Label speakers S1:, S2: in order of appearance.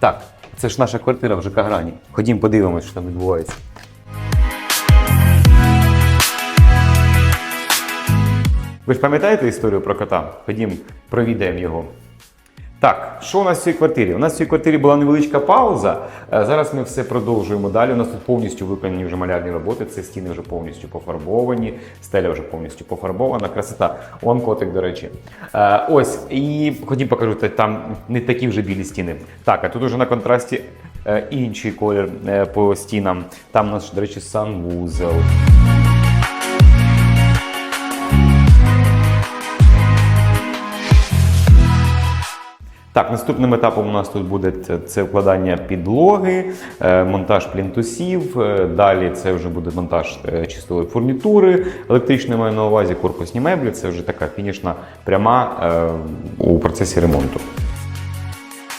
S1: Так, це ж наша квартира в ЖК Грані. Ходім подивимось, що там відбувається. Ви ж пам'ятаєте історію про кота? Ходім, провідаємо його. Так, що у нас в цій квартирі? У нас в цій квартирі була невеличка пауза. Е, Зараз ми все продовжуємо далі. У нас тут повністю виконані вже малярні роботи. Це стіни вже повністю пофарбовані, стеля вже повністю пофарбована. Красота. Он котик, до речі. Е, ось, і хотів покажу, та- там не такі вже білі стіни. Так, а тут уже на контрасті е, інший колір по стінам. Там у нас, до речі, санвузел. Так, наступним етапом у нас тут буде це- вкладання підлоги, е, монтаж плінтусів. е, Далі це вже буде монтаж е, чистої фурнітури, електричної маю на увазі, корпусні меблі. Це вже така фінішна пряма у процесі ремонту.